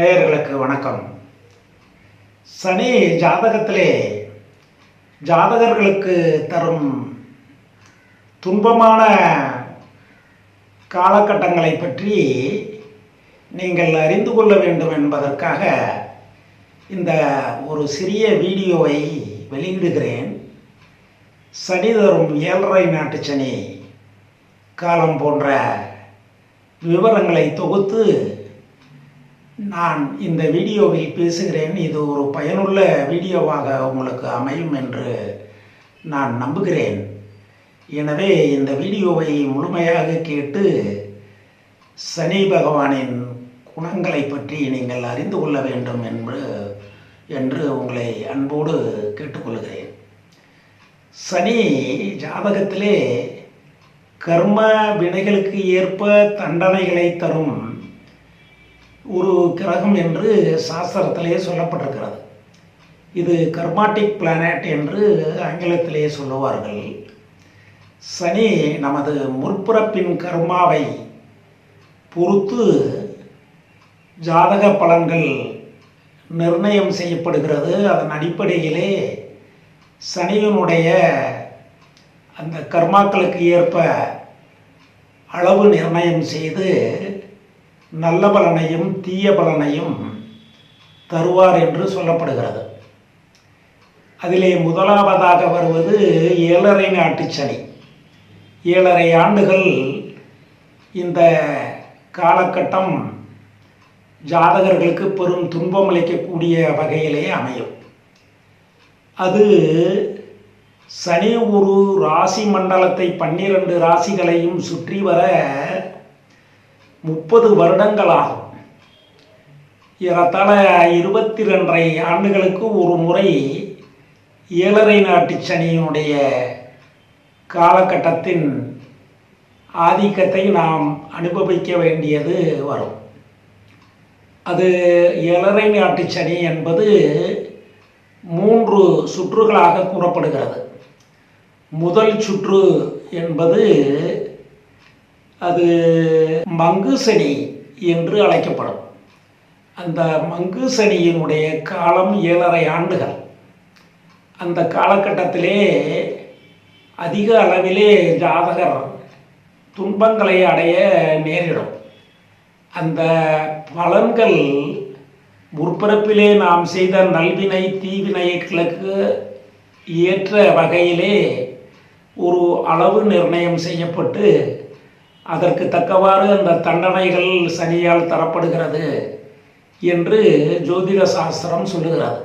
நேயர்களுக்கு வணக்கம். சனி ஜாதகத்திலே ஜாதகர்களுக்கு தரும் துன்பமான காலகட்டங்களை பற்றி நீங்கள் அறிந்து கொள்ள வேண்டும் என்பதற்காக இந்த ஒரு சிறிய வீடியோவை வெளியிடுகிறேன். சனி தரும் ஏழரை நாட்டு சனி காலம் போன்ற விவரங்களை தொகுத்து நான் இந்த வீடியோவில் பேசுகிறேன். இது ஒரு பயனுள்ள வீடியோவாக உங்களுக்கு அமையும் என்று நான் நம்புகிறேன். எனவே இந்த வீடியோவை முழுமையாக கேட்டு சனி பகவானின் குணங்களை பற்றி நீங்கள் அறிந்து கொள்ள வேண்டும் என்று என்று உங்களை அன்போடு கேட்டுக்கொள்கிறேன். சனி ஜாதகத்திலே கர்ம வினைகளுக்கு ஏற்ப தண்டனைகளை தரும் ஒரு கிரகம் என்று சாஸ்திரத்திலேயே சொல்லப்பட்டிருக்கிறது. இது கர்மாட்டிக் பிளானட் என்று ஆங்கிலத்திலேயே சொல்லுவார்கள். சனி நமது முற்பிறப்பின் கர்மாவை பொறுத்து ஜாதக பலன்கள் நிர்ணயம் செய்யப்படுகிறது. அதன் அடிப்படையிலே சனியினுடைய அந்த கர்மாக்களுக்கு ஏற்ப அளவு நிர்ணயம் செய்து நல்ல பலனையும் தீய பலனையும் தருவார் என்று சொல்லப்படுகிறது. அதிலே முதலாவதாக வருவது ஏழரை நாட்டு சனி. ஏழரை ஆண்டுகள் இந்த காலகட்டம் ஜாதகர்களுக்கு பெரும் துன்பம் அளிக்கக்கூடிய வகையிலே அமையும். அது சனி ஒரு ராசி மண்டலத்தை பன்னிரண்டு ராசிகளையும் சுற்றி வர முப்பது வருடங்களாகும். ஏறத்தாழ இருபத்தி ரெண்டரை ஆண்டுகளுக்கு ஒரு முறை ஏழரை நாட்டு சனியினுடைய காலகட்டத்தின் ஆதிக்கத்தை நாம் அனுபவிக்க வேண்டியது வரும். அது ஏழரை நாட்டு சனி என்பது மூன்று சுற்றுகளாக கூறப்படுகிறது. முதல் சுற்று என்பது அது மங்கு சனி என்று அழைக்கப்படும். அந்த மங்கு சனியினுடைய காலம் ஏழரை ஆண்டுகள். அந்த காலகட்டத்திலே அதிக அளவிலே ஜாதகர் துன்பங்களை அடைய நேரிடும். அந்த பலன்கள் முற்பிறப்பிலே நாம் செய்த நல்வினை தீவினைகளுக்கு ஏற்ற வகையிலே ஒரு அளவு நிர்ணயம் செய்யப்பட்டு அதற்கு தக்கவாறு அந்த தண்டனைகள் சனியால் தரப்படுகிறது என்று ஜோதிட சாஸ்திரம் சொல்லுகிறது.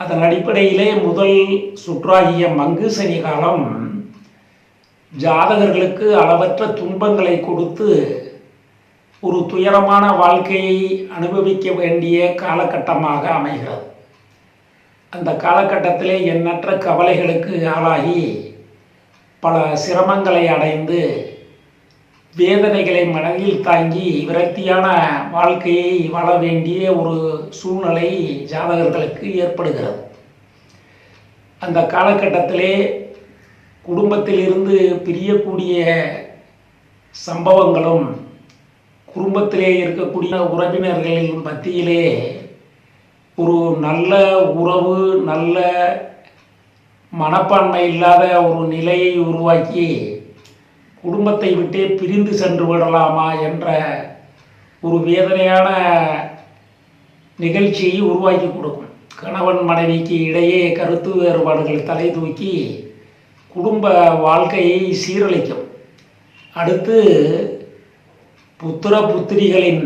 அதன் அடிப்படையிலே முதல் சுற்றாகிய மங்கு சனி காலம் ஜாதகர்களுக்கு அளவற்ற துன்பங்களை கொடுத்து ஒரு துயரமான வாழ்க்கையை அனுபவிக்க வேண்டிய காலகட்டமாக அமைகிறது. அந்த காலகட்டத்திலே எண்ணற்ற கவலைகளுக்கு ஆளாகி பல சிரமங்களை அடைந்து வேதனைகளை மனதில் தாங்கி விரக்தியான வாழ்க்கையை வாழ வேண்டிய ஒரு சூழ்நிலை ஜாதகர்களுக்கு ஏற்படுகிறது. அந்த காலகட்டத்திலே குடும்பத்திலிருந்து பிரியக்கூடிய சம்பவங்களும் குடும்பத்திலே இருக்கக்கூடிய உறவினர்களின் மத்தியிலே ஒரு நல்ல உறவு நல்ல மனப்பான்மை இல்லாத ஒரு நிலையை உருவாக்கி குடும்பத்தை விட்டே பிரிந்து சென்று விடலாமா என்ற ஒரு வேதனையான நிகழ்ச்சியை உருவாக்கி கொடுக்கும். கணவன் மனைவிக்கு இடையே கருத்து வேறுபாடுகள் தலை தூக்கி குடும்ப வாழ்க்கையை சீரழிக்கும். அடுத்து புத்திர புத்திரிகளின்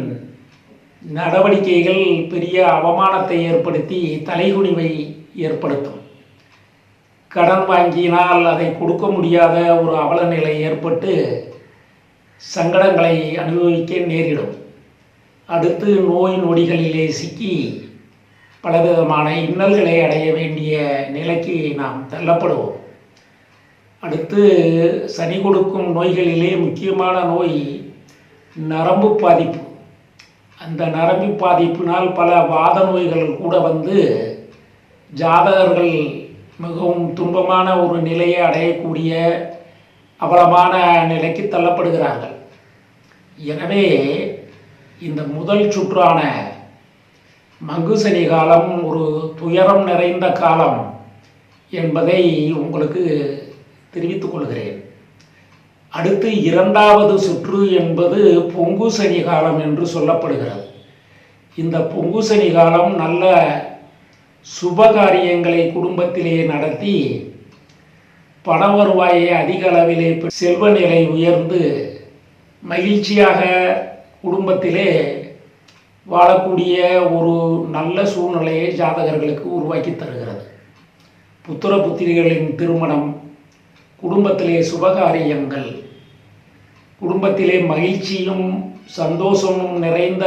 நடவடிக்கைகள் பெரிய அவமானத்தை ஏற்படுத்தி தலைகுனிவை ஏற்படுத்தும். கடன் வாங்கினால் அதை கொடுக்க முடியாத ஒரு அவல நிலை ஏற்பட்டு சங்கடங்களை அனுபவிக்க நேரிடும். அடுத்து நோய் நொடிகளிலே சிக்கி பலவிதமான இன்னல்களை அடைய வேண்டிய நிலைக்கு நாம் தள்ளப்படுவோம். அடுத்து சனி கொடுக்கும் நோய்களிலே முக்கியமான நோய் நரம்பு பாதிப்பு. அந்த நரம்பு பாதிப்பினால் பல வாத நோய்கள் கூட வந்து ஜாதகர்கள் மிகவும் துன்பமான ஒரு நிலையை அடையக்கூடிய அவலமான நிலைக்கு தள்ளப்படுகிறார்கள். எனவே இந்த முதல் சுற்றான மங்குசனி காலம் ஒரு துயரம் நிறைந்த காலம் என்பதை உங்களுக்கு தெரிவித்துக் கொள்கிறேன். அடுத்து இரண்டாவது சுற்று என்பது பொங்கு சனி காலம் என்று சொல்லப்படுகிறது. இந்த பொங்கு சனி காலம் நல்ல சுபகாரியங்களை குடும்பத்திலே நடத்தி பண வருவாயை அதிக அளவிலே செல்வ நிலை உயர்ந்து மகிழ்ச்சியாக குடும்பத்திலே வாழக்கூடிய ஒரு நல்ல சூழ்நிலையை ஜாதகர்களுக்கு உருவாக்கி தருகிறது. புத்திர புத்திரிகளின் திருமணம் குடும்பத்திலே சுபகாரியங்கள் குடும்பத்திலே மகிழ்ச்சியும் சந்தோஷமும் நிறைந்த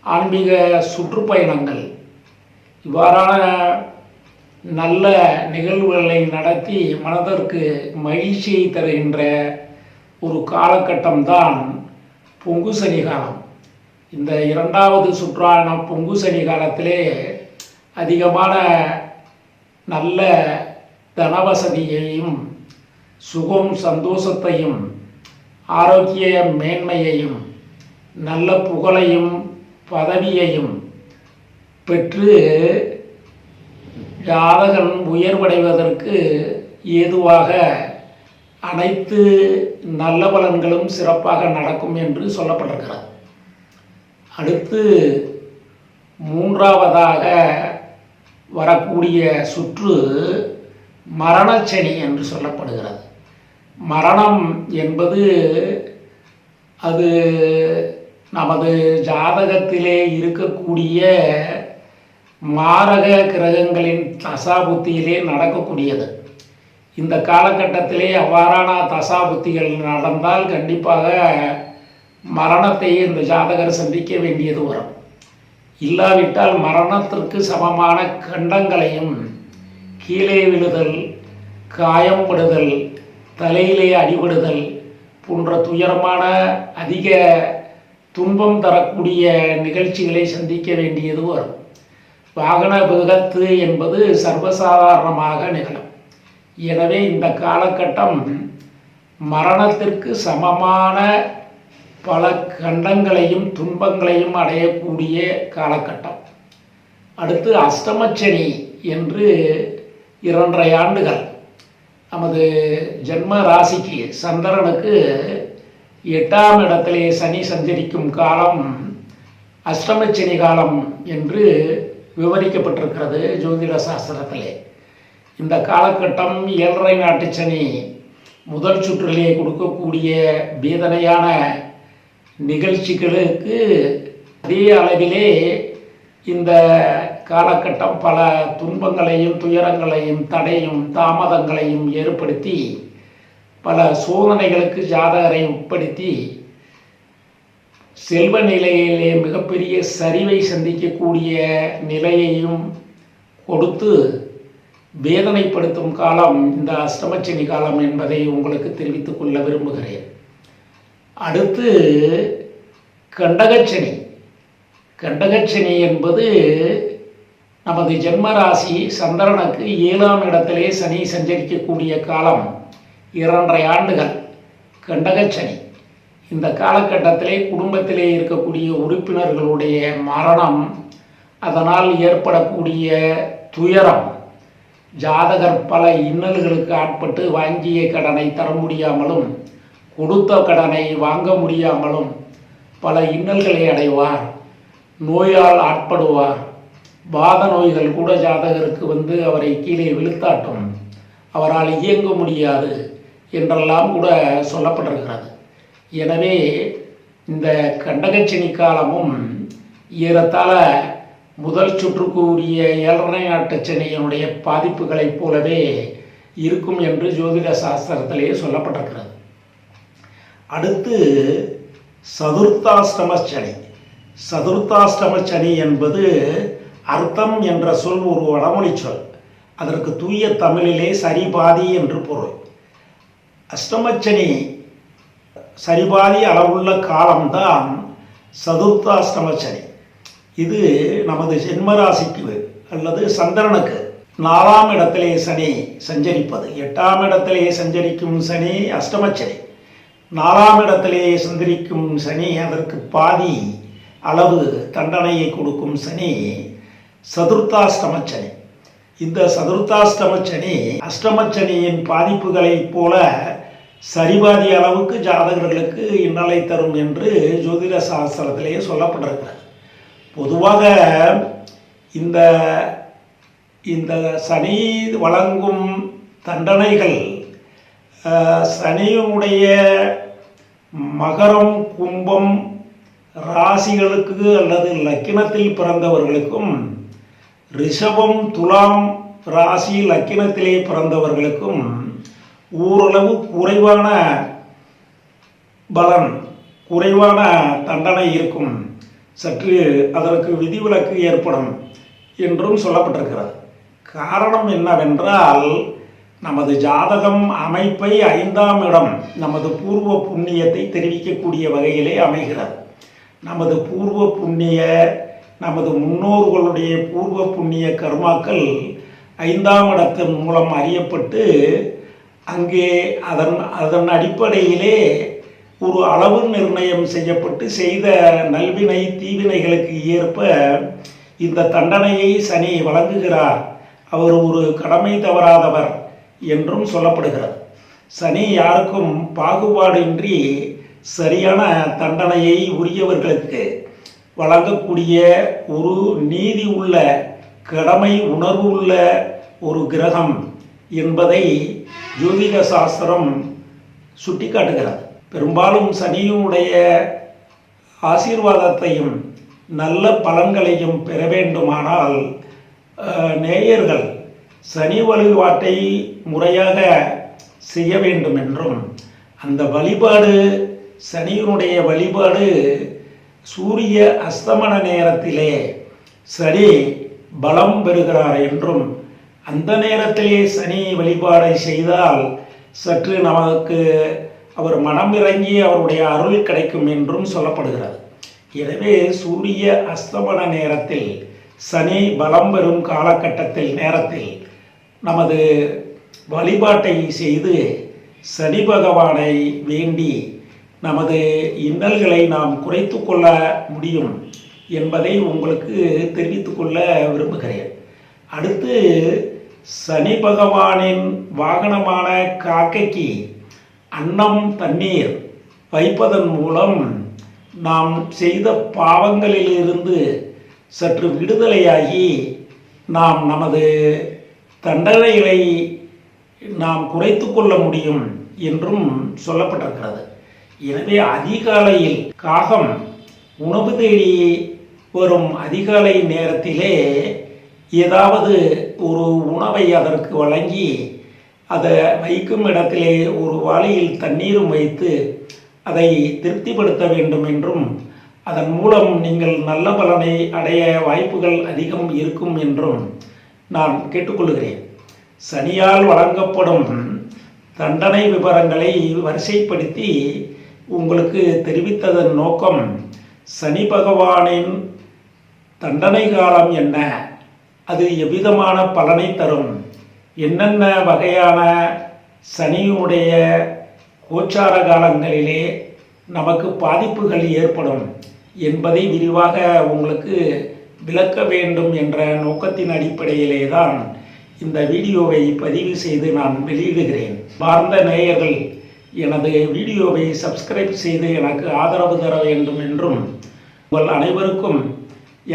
ஆன்மீக சுற்றுப்பயணங்கள் இவ்வாறான நல்ல நிகழ்வுகளை நடத்தி மனதிற்கு மகிழ்ச்சியை தருகின்ற ஒரு காலகட்டம்தான் பொங்கு சனி காலம். இந்த இரண்டாவது சுற்றான பொங்கு சனி காலத்திலே அதிகமான நல்ல தனவசதியையும் சுகம் சந்தோஷத்தையும் ஆரோக்கிய மேன்மையையும் நல்ல புகழையும் பதவியையும் பெற்று ஜாதகன் உயர்வடைவதற்கு ஏதுவாக அனைத்து நல்ல பலன்களும் சிறப்பாக நடக்கும் என்று சொல்லப்பட்டிருக்கிறது. அடுத்து மூன்றாவதாக வரக்கூடிய சுற்று மரணச்சனி என்று சொல்லப்படுகிறது. மரணம் என்பது அது நமது ஜாதகத்திலே இருக்கக்கூடிய மாரக கிரகங்களின் தசாபுத்தியிலே நடக்கக்கூடியது. இந்த காலகட்டத்திலே அவ்வாறான தசாபுத்திகள் நடந்தால் கண்டிப்பாக மரணத்தை இந்த ஜாதகர் சந்திக்க வேண்டியது வரும். இல்லாவிட்டால் மரணத்திற்கு சமமான கண்டங்களையும் கீழே விழுதல் காயம்படுதல் தலையிலே அடிபடுதல் போன்ற துயரமான அதிக துன்பம் தரக்கூடிய நிகழ்ச்சிகளை சந்திக்க வேண்டியது வரும். வாகன விபத்து என்பது சர்வசாதாரணமாக நிகழும். எனவே இந்த காலகட்டம் மரணத்திற்கு சமமான பல கண்டங்களையும் துன்பங்களையும் அடையக்கூடிய காலகட்டம். அடுத்து அஷ்டமச்சனி என்று இரண்டரை ஆண்டுகள். நமது ஜென்ம ராசிக்கு சந்திரனுக்கு எட்டாம் இடத்திலே சனி சஞ்சரிக்கும் காலம் அஷ்டமச்சனி காலம் என்று விவரிக்கப்பட்டிருக்கிறது ஜோதிட சாஸ்திரத்திலே. இந்த காலகட்டம் ஏழரை நாட்டு சனி முதல் சுற்றிலே கொடுக்கக்கூடிய வேதனையான நிகழ்ச்சிகளுக்கு அதே அளவிலே இந்த காலகட்டம் பல துன்பங்களையும் துயரங்களையும் தடையும் தாமதங்களையும் ஏற்படுத்தி பல சோதனைகளுக்கு ஜாதகரை உட்படுத்தி செல்வ நிலையிலே மிகப்பெரிய சரிவை சந்திக்கக்கூடிய நிலையையும் கொடுத்து வேதனைப்படுத்தும் காலம் இந்த அஷ்டமச்சனி காலம் என்பதை உங்களுக்கு தெரிவித்துக் கொள்ள விரும்புகிறேன். அடுத்து கண்டகச்சனி. கண்டகச்சனி என்பது நமது ஜென்மராசி சந்திரனுக்கு ஏழாம் இடத்திலே சனி சஞ்சரிக்கக்கூடிய காலம் இரண்டரை ஆண்டுகள். கண்டகச்சனி. இந்த காலகட்டத்திலே குடும்பத்திலே இருக்கக்கூடிய உறுப்பினர்களுடைய மரணம் அதனால் ஏற்படக்கூடிய துயரம் ஜாதகர் பல இன்னல்களுக்கு ஆட்பட்டு வாங்கிய கடனை தர முடியாமலும் கொடுத்த கடனை வாங்க முடியாமலும் பல இன்னல்களை அடைவார் நோயால் ஆட்படுவார். வாத நோய்கள் கூட ஜாதகருக்கு வந்து அவரை கீழே விழுத்தாட்டும். அவரால் இயங்க முடியாது என்றெல்லாம் கூட சொல்லப்பட்டிருக்கிறது. எனவே இந்த கண்டகச்சினி காலமும் ஏறத்தாழ முதல் சுற்றுக்கு உரிய ஏழரை நாட்டு சனியினுடைய பாதிப்புகளைப் போலவே இருக்கும் என்று ஜோதிட சாஸ்திரத்திலேயே சொல்லப்பட்டிருக்கிறது. அடுத்து சதுர்த்தாஷ்டம சனி. சதுர்த்தாஷ்டம சனி என்பது அர்த்தம் என்ற சொல் ஒரு வடமொழி சொல். அதற்கு தூய தமிழிலே சரிபாதி என்று பொருள். அஷ்டமச்சனி சரிபாதி அளவுள்ள காலம்தான் சதுர்த்தாஷ்டம சனி இது நமது ஜென்மராசிக்கு அல்லது சந்திரனுக்கு நாலாம் இடத்திலே சனி சஞ்சரிப்பது எட்டாம் இடத்திலே சஞ்சரிக்கும் சனி அஷ்டமச்சனி நாலாம் இடத்திலே சந்திரிக்கும் சனி அதற்கு பாதி அளவு தண்டனையை கொடுக்கும் சனி சதுர்த்தாஷ்டம சனி இந்த சதுர்த்தாஷ்டம சனி அஷ்டமசனியின் பாதிப்புகளைப் போல சரிபாதி அளவுக்கு ஜாதகர்களுக்கு இன்னலை தரும் என்று ஜோதிட சாஸ்திரத்திலேயே சொல்லப்பட்டிருக்கிறது. பொதுவாக இந்த இந்த சனி வழங்கும் தண்டனைகள் சனியுடைய மகரம் கும்பம் ராசிகளுக்கு அல்லது லக்கினத்தில் பிறந்தவர்களுக்கும் ரிஷபம் துலாம் ராசி லக்கினத்திலே பிறந்தவர்களுக்கும் ஓரளவு குறைவான பலன் குறைவான தண்டனை இருக்கும். சற்று அதற்கு விதிவிலக்கு ஏற்படும் என்றும் சொல்லப்பட்டிருக்கிறது. காரணம் என்னவென்றால் நமது ஜாதகம் அமைப்பை ஐந்தாம் இடம் நமது பூர்வ புண்ணியத்தை தெரிவிக்கக்கூடிய வகையிலே அமைகிறது. நமது பூர்வ புண்ணிய நமது முன்னோர்களுடைய பூர்வ புண்ணிய கர்மாக்கள் ஐந்தாம் இடத்தின் மூலம் அறியப்பட்டு அங்கே அதன் அதன் அடிப்படையிலே ஒரு அளவு நிர்ணயம் செய்யப்பட்டு செய்த நல்வினை தீவினைகளுக்கு ஏற்ப இந்த தண்டனையை சனி வழங்குகிறார். அவர் ஒரு கடமை தவறாதவர் என்றும் சொல்லப்படுகிறது. சனி யாருக்கும் பாகுபாடின்றி சரியான தண்டனையை உரியவர்களுக்கு வழங்கக்கூடிய ஒரு நீதி உள்ள கடமை உணர்வு உள்ள ஒரு கிரகம் என்பதை ஜோதிட சாஸ்திரம் சுட்டி காட்டுகிறார். பெரும்பாலும் சனியுடைய ஆசீர்வாதத்தையும் நல்ல பலன்களையும் பெற வேண்டுமானால் நேயர்கள் சனி வழிபாட்டை முறையாக செய்ய வேண்டும் என்றும் அந்த வழிபாடு சனியினுடைய வழிபாடு சூரிய அஸ்தமன நேரத்திலே சனி பலம் பெறுகிறார் என்றும் அந்த நேரத்திலே சனி வழிபாடை செய்தால் சற்று நமக்கு அவர் மனம் இறங்கி அவருடைய அருள் கிடைக்கும் என்றும் சொல்லப்படுகிறது. எனவே சூரிய அஸ்தமன நேரத்தில் சனி பலம் பெறும் காலகட்டத்தில் நேரத்தில் நமது வழிபாட்டை செய்து சனி பகவானை வேண்டி நமது இன்னல்களை நாம் குறைத்து கொள்ள முடியும் என்பதை உங்களுக்கு தெரிவித்துக்கொள்ள விரும்புகிறேன். அடுத்து சனி பகவானின் வாகனமான காக்கைக்கு அன்னம் தண்ணீர் வைப்பதன் மூலம் நாம் செய்த பாவங்களிலிருந்து சற்று விடுதலையாகி நாம் நமது தண்டனைகளை நாம் குறைத்து கொள்ள முடியும் என்றும் சொல்லப்பட்டிருக்கிறது. எனவே அதிகாலையில் காகம் உணவு தேடி வரும் அதிகாலை நேரத்திலே ஏதாவது ஒரு உணவை அதற்கு வழங்கி அதை வைக்கும் இடத்திலே ஒரு வாளியில் தண்ணீரும் வைத்து அதை திருப்திப்படுத்த வேண்டும் என்றும் அதன் மூலம் நீங்கள் நல்ல பலனை அடைய வாய்ப்புகள் அதிகம் இருக்கும் என்றும் நான் கேட்டுக்கொள்கிறேன். சனியால் வழங்கப்படும் தண்டனை விவரங்களை வரிசைப்படுத்தி உங்களுக்கு தெரிவித்ததன் நோக்கம் சனி பகவானின் தண்டனை காலம் என்ன? அது எவ்விதமான பலனை தரும்? என்னென்ன வகையான சனியினுடைய கோச்சார காலங்களிலே நமக்கு பாதிப்புகள் ஏற்படும் என்பதை விரிவாக உங்களுக்கு விளக்க வேண்டும் என்ற நோக்கத்தின் அடிப்படையிலே தான் இந்த வீடியோவை பதிவு செய்து நான் வெளியிடுகிறேன். பார்ந்த நேயர்கள் எனது வீடியோவை சப்ஸ்கிரைப் செய்து எனக்கு ஆதரவு தர வேண்டும் என்றும் உங்கள் அனைவருக்கும்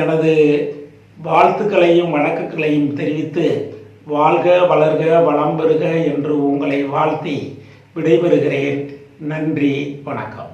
எனது வாழ்த்துக்களையும் வணக்கங்களையும் தெரிவித்து வாழ்க வளர்க வளம் பெறுக என்று உங்களை வாழ்த்தி விடைபெறுகிறேன். நன்றி வணக்கம்.